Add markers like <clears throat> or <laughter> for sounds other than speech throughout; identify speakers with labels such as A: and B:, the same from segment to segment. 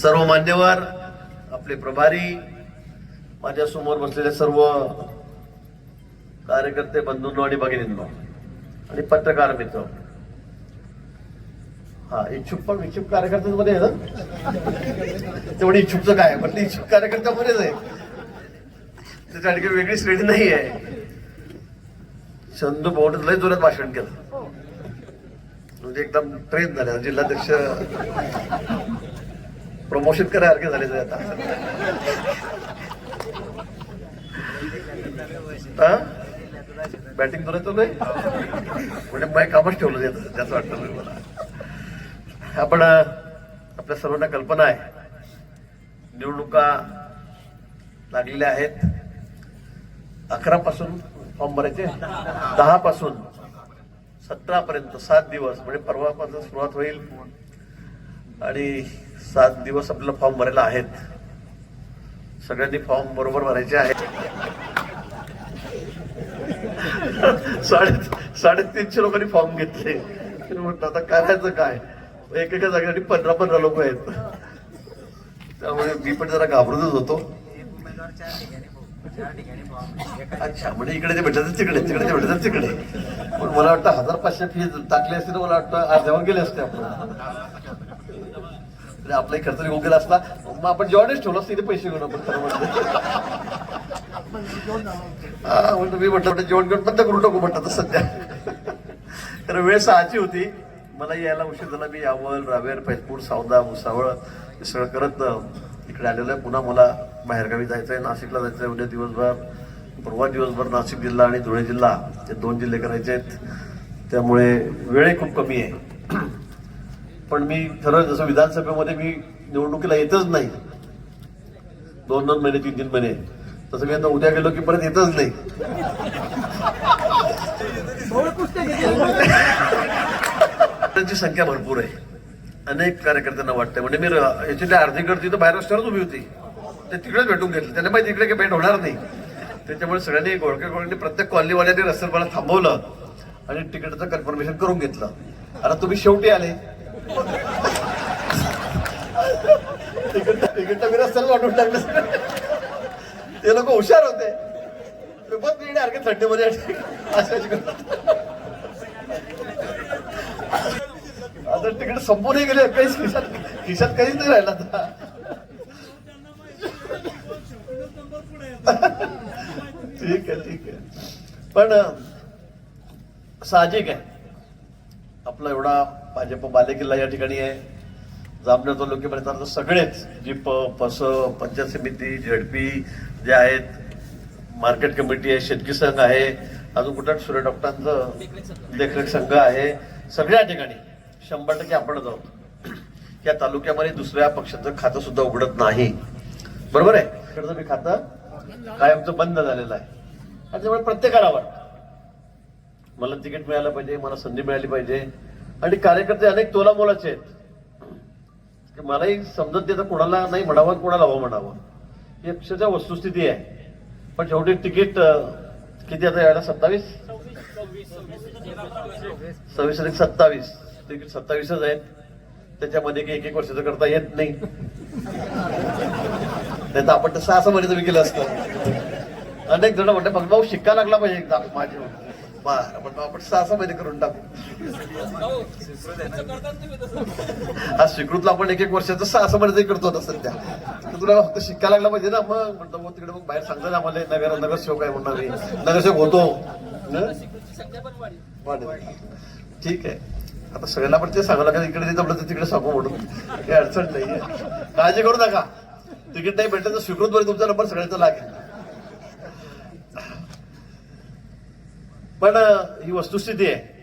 A: सर्व मान्यवर आपले प्रभारी माझ्यासमोर बसलेले सर्व कार्यकर्ते बंधूंनो आणि भगिनींनो आणि पत्रकार मित्र. हा इच्छुक पण इच्छुक कार्यकर्त्यांमध्ये आहे ना तेवढी इच्छुकचं काय? पण ते इच्छुक कार्यकर्त्यामध्येच आहे. त्याच्या आणखी वेगळी श्रेणी नाही आहे. चंदू भाऊ लय जोरात भाषण केलं. म्हणजे एकदम ट्रेन झाले. जिल्हाध्यक्ष प्रमोशन करायसारखे झाले ते आता. बॅटिंग तुला चालू आहे म्हणजे बाय कामच ठेवलं जातं त्याचं वाटतं मला. आपण आपल्या सर्वांना कल्पना आहे. निवडणुका लागलेल्या आहेत. अकरा पासून फॉर्म भरायचे. दहा पासून सतरा पर्यंत सात दिवस म्हणजे परवापासून सुरुवात होईल. आणि सात दिवस आपल्याला फॉर्म भरायला आहेत. सगळ्यांनी फॉर्म बरोबर भरायचे आहेत. साडे साडेतीनशे लोकांनी फॉर्म घेतले. म्हटलं आता करायचं काय? एकेका जागेसाठी पंधरा पंधरा लोक आहेत. त्यामुळे मी पण जरा घाबरतच होतो. अच्छा म्हणजे इकडे ते भेटतात तिकडे तिकडे ते भेटतात तिकडे. पण मला वाटतं हजार पाचशे फी टाकली असती तर मला वाटतं अर्ध्यावर गेले असते आपण. म्हणजे आपलाही खर्च निघून गेला असता मग आपण जेवणच ठेवलं असतं इथे पैसे घेऊन आपण खरं म्हणतो. मी म्हटलं जेवण घेऊन बंद करून टाकू म्हणतात सध्या. कारण वेळ सहाची होती. मला यायला उशीर झाला मी यावल रावेर फैजपूर सावदा भुसावळ हे सगळं करत इकडे आलेलो आहे. पुन्हा मला बाहेरगावी जायचं आहे नाशिकला जायचं आहे उद्या दिवसभर परवा दिवसभर नाशिक जिल्हा आणि धुळे जिल्हा हे दोन जिल्हे करायचे आहेत त्यामुळे वेळही खूप कमी आहे. पण मी ठरवलं जसं विधानसभेमध्ये मी निवडणुकीला येतच नाही. दोन दोन महिने तीन तीन महिने. तसं मी आता उद्या गेलो की परत येतच नाही. त्यांची संख्या भरपूर आहे. अनेक कार्यकर्त्यांना वाटतं म्हणजे मी र- याची अर्धी गर्दी तर बाहेर रस्त्यावरच उभी होती. ते तिकडेच भेटून घेतलं त्यांना माहिती तिकडे काही भेट होणार नाही. त्याच्यामुळे सगळ्यांनी गोळके गोळक्यांनी प्रत्येक कॉलनीवाल्यांनी रस्त्यावर मला थांबवलं आणि तिकीटाचं कन्फर्मेशन करून घेतलं. आता तुम्ही शेवटी आले. तिकीट तिकीट मी रस्त्याला वाटून टाकलं. ते लोक हुशार होते. पेपर बघ मी अरे थंडीमध्ये असायची करतात. आता तिकडे संपूर्ण गेले. काहीच खिशात खिशात काहीच नाही राहिला आता. ठीक आहे ठीक आहे. पण साहजिक आहे. आपला एवढा भाजप बालेकिल्ला या ठिकाणी आहे. जामनेर तालुक्यापर्यंत आता सगळेच जिप पस पंचायत समिती झेडपी जे आहेत मार्केट कमिटी आहे शेतकी संघ आहे अजून कुठं सूर्य डॉक्टरांचं देखरेख संघ आहे. सगळ्या ठिकाणी शंभर टक्के आपण जाऊ. या तालुक्यामध्ये दुसऱ्या पक्षाचं खातं सुद्धा उघडत नाही. बरोबर आहे? इकडचं मी खातं कायमचं बंद झालेलं आहे. आणि त्यामुळे प्रत्येकाला वाटतं मला तिकीट मिळालं पाहिजे मला संधी मिळाली पाहिजे. आणि कार्यकर्ते अनेक तोला मोलाचे आहेत. की मलाही समजत नाही तर कोणाला नाही म्हणावं कोणाला हवं म्हणावं. ही अक्षरशः वस्तुस्थिती आहे. पण शेवटी तिकीट किती आता यायला? सत्तावीस? सव्वीस अधिक सत्तावीस. तिकीट सत्तावीसच आहेत. त्याच्यामध्ये की एक एक वर्षाचं करता येत नाही. नाही तर आपण तसं असं म्हणायचं मी केलं असतं. अनेक जण म्हणते फक्त भाऊ शिक्का लागला पाहिजे एकदा माझे बरं म्हणतो आपण सहा महिने करून टाकू. हा स्वीकृतला आपण एक एक वर्षाचं सहा मध्ये करतो आता सध्या. तर तुला फक्त शिकायला लागला पाहिजे ना मग म्हणतो मग तिकडे मग बाहेर सांगतात आम्हाला नगर नगरसेवक आहे? म्हणणार नगरसेवक होतो. ठीक आहे. आता सगळ्यांना पण ते सांगावं लागेल इकडे जमलं तर तिकडे सांगू म्हणून. काही अडचण नाही काळजी करू नका. तिकीट नाही भेटलं तर स्वीकृत तुमचा नंबर सगळ्यांचा लागेल. पण ही वस्तुस्थिती आहे.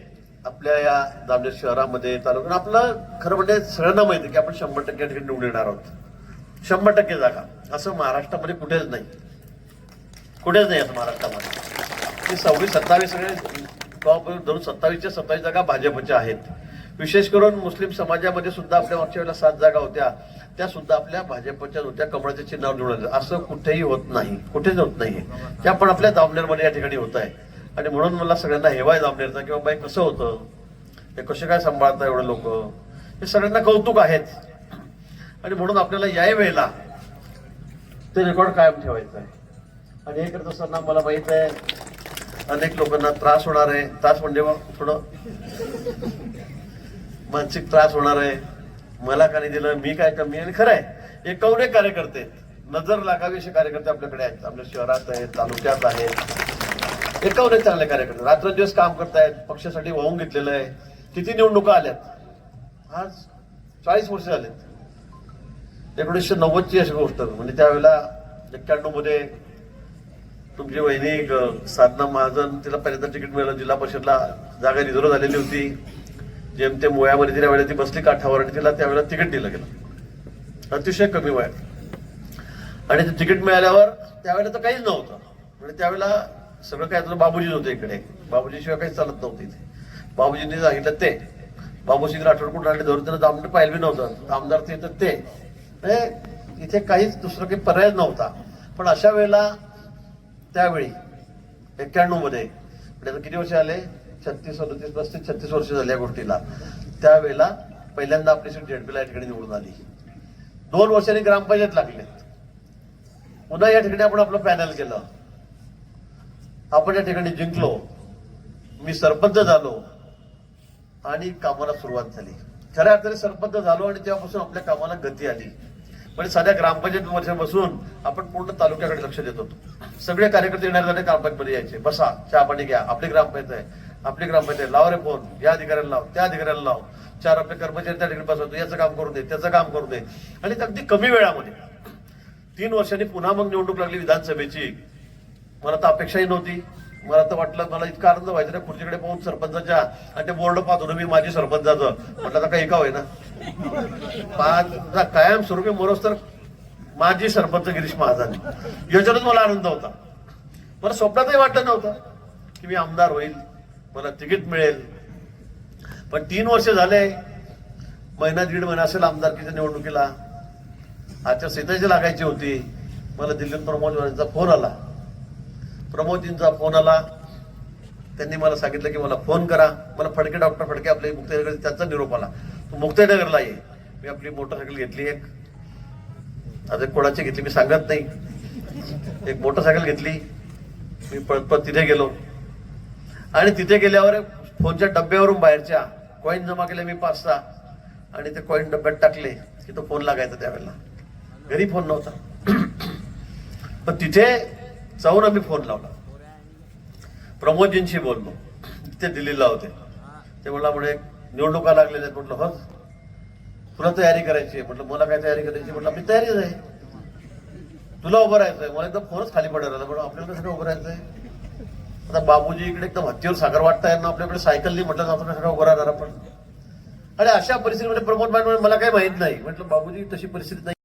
A: आपल्या या दामनेर शहरामध्ये तालुक्यात आपलं खरं म्हणजे सगळ्यांना माहिती आहे की आपण शंभर टक्के या ठिकाणी निवडून येणार आहोत. शंभर टक्के जागा. असं महाराष्ट्रामध्ये कुठेच नाही. कुठेच नाही असं महाराष्ट्रामध्ये. की सव्वीस सत्तावीस सगळे टॉप धरून सत्तावीसच्या सत्तावीस जागा भाजपच्या आहेत. विशेष करून मुस्लिम समाजामध्ये सुद्धा आपल्या मागच्या वेळेला सात जागा होत्या. त्या सुद्धा आपल्या भाजपच्या होत्या कमळाच्या चिन्हावर निवडल्या असं कुठेही होत नाही. कुठेच होत नाहीये. त्या पण आपल्या दामनेरमध्ये या ठिकाणी होत आहे. आणि म्हणून मला सगळ्यांना हेवाय की किंवा बाई कसं होतं? हे कसे काय सांभाळता एवढे लोक? हे सगळ्यांना कौतुक आहेत आणि म्हणून आपल्याला याही वेळेला ते रेकॉर्ड कायम ठेवायचं आहे. आणि हे करत असताना मला माहीत आहे अनेक लोकांना त्रास होणार आहे. त्रास म्हणजे मग थोडं मानसिक त्रास होणार आहे. मला काही दिलं मी काय कमी मी आणि खरं आहे एक कवडे कार्यकर्ते नजर लागावी असे कार्यकर्ते आपल्याकडे आहेत. आपल्या शहरात आहेत तालुक्यात आहेत. एकावन्न चांगले कार्यकर्ते? रात्रंदिवस काम करतायत पक्षासाठी वाहून घेतलेलं आहे. किती निवडणुका आल्यात? आज चाळीस वर्ष झालेत. एकोणीसशे नव्वदची अशी गोष्ट. म्हणजे त्यावेळेला एक्क्याण्णवमध्ये तुमची वहिनी ग- साधना महाजन तिला पहिल्यांदा तिकीट मिळालं. जिल्हा परिषदला जागा रिझर्व झालेली होती. जेमतेम वयामध्ये तिला वेळेला ती बसली काठावर आणि तिला त्यावेळेला तिकीट दिलं गेलं. अतिशय कमी वयात. आणि ते तिकीट मिळाल्यावर त्यावेळेला तर काहीच नव्हतं. म्हणजे त्यावेळेला सगळं काय तुला बाबूजी होते इकडे. बाबूजीशिवाय काही चालत नव्हते इथे. बाबूजींनी सांगितलं ते बाबूसिंग राठोड कुठे आणले धरून त्यानं आमदार पाहिलं बी नव्हतं. आमदार ते तर ते. म्हणजे इथे काहीच दुसरं काही पर्याय नव्हता. पण अशा वेळेला त्यावेळी एक्क्याण्णवमध्ये म्हणजे किती वर्ष आले? छत्तीस सदतीस पस्तीस छत्तीस वर्ष झाली या गोष्टीला. त्यावेळेला पहिल्यांदा आपली सीट झेडपीला या ठिकाणी निवडून आली. दोन वर्षांनी ग्रामपंचायत लागले पुन्हा या ठिकाणी आपण आपलं पॅनल केलं. आपण या ठिकाणी जिंकलो मी सरपंच झालो आणि कामाला सुरुवात झाली. खऱ्या अर्थाने सरपंच झालो आणि तेव्हापासून आपल्या कामाला गती आली. म्हणजे साध्या ग्रामपंचायत वर्षापासून आपण पूर्ण तालुक्याकडे लक्ष देत होतो. सगळे कार्यकर्ते येणार झाले ग्रामपंचायतमध्ये यायचे. बसा चहा पाणी घ्या आपली ग्रामपंचायत आहे. आपली ग्रामपंचायत आहे. लाव रे फोन या अधिकाऱ्याला लाव त्या अधिकाऱ्याला लाव. चार आपले कर्मचारी त्या ठिकाणी बसवतो. याचं काम करू दे त्याचं काम करू दे. आणि ते अगदी कमी वेळामध्ये तीन वर्षांनी पुन्हा मग निवडणूक लागली विधानसभेची. मला तर अपेक्षाही नव्हती. मला तर वाटलं मला इतका आनंद व्हायचा ना खुर्चीकडे पाहून सरपंचाच्या आणि ते बोर्ड पाहतो ना मी माझी सरपंचाचं. म्हटलं तर काही का होईना. पाच कायम स्वरूपी मोरोस तर माझी सरपंच गिरीश महाजन. याच्यातच मला आनंद होता. मला स्वप्नातही वाटलं नव्हतं की मी आमदार होईल. मला तिकीट मिळेल. पण तीन वर्ष झाले महिना दीड महिना असेल आमदारकीच्या निवडणुकीला. आचारसंहिताची लागायची होती. मला दिल्लीत प्रमोद यांचा फोन आला. प्रमोदजींचा फोन आला. त्यांनी मला सांगितलं की मला फोन करा. मला फडके डॉक्टर फडके आपले मुक्ताईनगर त्यांचा निरोप आला. तू मुक्ताईनगरला ये. मी आपली मोटरसायकल घेतली एक. आता कोणाची घेतली मी सांगत नाही. एक मोटरसायकल घेतली. मी पळत पळत तिथे गेलो. आणि तिथे गेल्यावर फोनच्या डब्यावरून बाहेरच्या कॉईन जमा केल्या मी पाच सहा आणि ते कॉईन डब्यात टाकले की तो फोन लागायचा त्यावेळेला. घरी फोन नव्हता. <clears throat> पण तिथे जाऊन आम्ही फोन लावला. प्रमोदजींशी बोललो. ते दिल्लीला होते. ते म्हणला म्हणे निवडणुका लागलेल्या आहेत. म्हटलं हो? तुला तयारी करायची आहे. म्हटलं मला काय तयारी करायची म्हटलं मी तयारीच आहे. तुला उभं राहायचंय मला एकदम फोनच खाली पडायला म्हणून आपल्याला कसं उभं राहायचंय आता बाबूजी इकडे एकदम हत्तीवर सागर वाटताय ना आपल्याकडे सायकल नाही म्हटलं आपण सगळं उभं राहणार आपण? आणि अशा परिस्थितीमध्ये प्रमोद मॅडम मला काही माहीत नाही. म्हटलं बाबूजी तशी परिस्थिती नाही